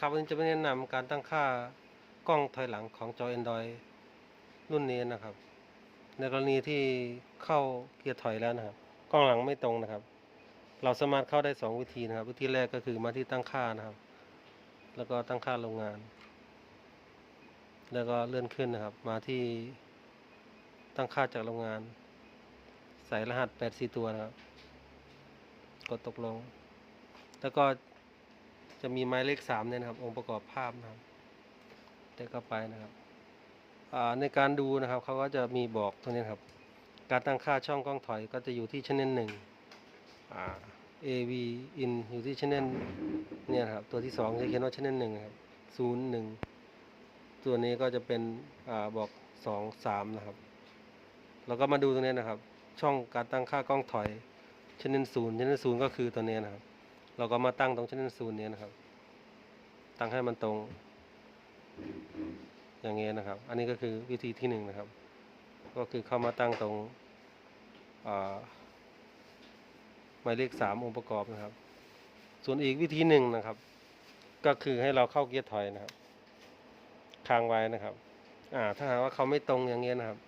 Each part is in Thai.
ครับวันนี้จะไม่แนะนำการตั้งค่ากล้องถอยหลังของจอ Android รุ่นนี้นะครับ ในกรณีที่เข้าเกียร์ถอยแล้วนะครับ กล้องหลังไม่ตรงนะครับ เราสามารถเข้าได้สองวิธีนะครับ วิธีแรกก็คือมาที่ตั้งค่านะครับ แล้วก็ตั้งค่าโรงงาน แล้วก็เลื่อนขึ้นนะครับ มาที่ตั้งค่าจากโรงงาน ใส่รหัสแปดสี่ตัวนะครับ กดตกลง แล้วก็ จะมีไม้เลขสามเนี่ยนะครับ องค์ประกอบภาพนะครับเดี๋ยวเข้าไปนะครับในการดูนะครับเขาก็จะมีบอกตรงนี้ครับ การตั้งค่าช่องกล้องถอยก็จะอยู่ที่ช anel หนึ่งอ่า AV in อยู่ที่ช anel เนี่ยครับตัวที่สองจะเขียนว่าช anel หนึ่งครับศูนย์หนึ่งตัวนี้ก็จะเป็นอ่าบอกสองสามนะครับเราก็มาดูตรงนี้นะครับ ช่องการตั้งค่ากล้องถอยช anel ศูนย์ช anel ศูนย์ก็คือตัวนี้นะครับ เราก็มาตั้งตรงช anel ศูนย์นี้นะครับ ตั้งให้มันตรง อย่างเงี้ยนะครับ อันนี้ก็คือวิธีที่หนึ่งนะครับ ก็คือเข้ามาตั้งตรงหมายเลขสามองค์ประกอบนะครับ ส่วนอีกวิธีหนึ่งนะครับ ก็คือให้เราเข้าเกียร์ถอยนะครับ ค้างไว้นะครับ อ่า ถ้าหากว่าเขาไม่ตรงอย่างเงี้ยนะครับ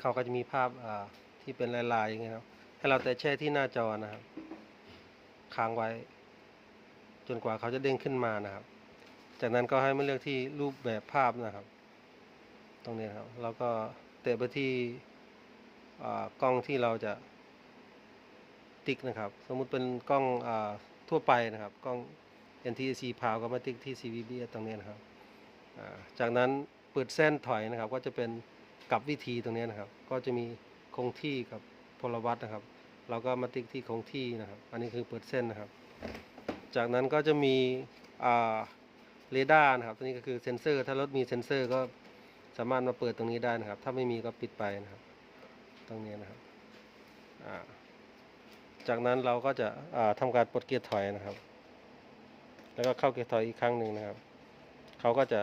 เขาก็จะมีภาพอ่าที่เป็นลายๆอย่างเงี้ยครับ ให้เราแต่แช่ที่หน้าจอนะครับ ค้างไว้ จนกว่าเขาจะเด้งขึ้นมานะครับ จากนั้นก็ให้มาเลือกที่รูปแบบภาพนะครับ ตรงนี้ครับแล้วก็เตะไปที่กล้องที่เราจะติ๊กนะครับ สมมุติเป็นกล้องอทั่วไปนะครับ กล้อง NTSC พาวก็มาติ๊กที่ CVB ตรงนี้นะครับจากนั้นเปิดเส้นถอยนะครับ ก็จะเป็นกับวิธีตรงนี้นะครับ ก็จะมีคงที่กับพลวัตนะครับ เราก็มาติ๊กที่คงที่นะครับ อันนี้คือเปิดเส้นนะครับ จากนั้นก็จะมีเรดาร์นะครับ ตัวนี้ก็คือเซ็นเซอร์ ถ้ารถมีเซ็นเซอร์ก็สามารถมาเปิดตรงนี้ได้นะครับ ถ้าไม่มีก็ปิดไปนะครับ ตรงนี้นะครับ จากนั้นเราก็จะอ่าทำการปลดเกียร์ถอยนะครับ แล้วก็เข้าเกียร์ถอยอีกครั้งหนึ่งนะครับ เขาก็จะ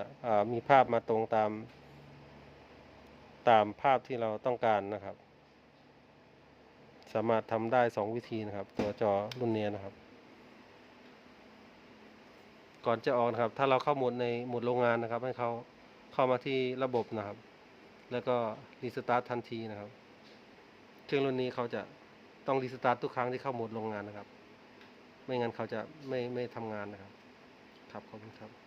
มีภาพมาตรงตาม ตามภาพที่เราต้องการนะครับ สามารถทำได้สองวิธีนะครับ ตัวจอรุ่นนี้นะครับ ก่อนจะออกนะครับ ถ้าเราเข้าหมดในหมดโรงงานนะครับ ให้เขาเข้ามาที่ระบบนะครับ แล้วก็รีสตาร์ททันทีนะครับเครื่องรุ่นนี้เขาจะต้องรีสตาร์ททุกครั้งที่เข้าหมดโรงงานนะครับ ไม่งั้นเขาจะไม่ไม่ทำงานนะครับ ครับขอบคุณครับ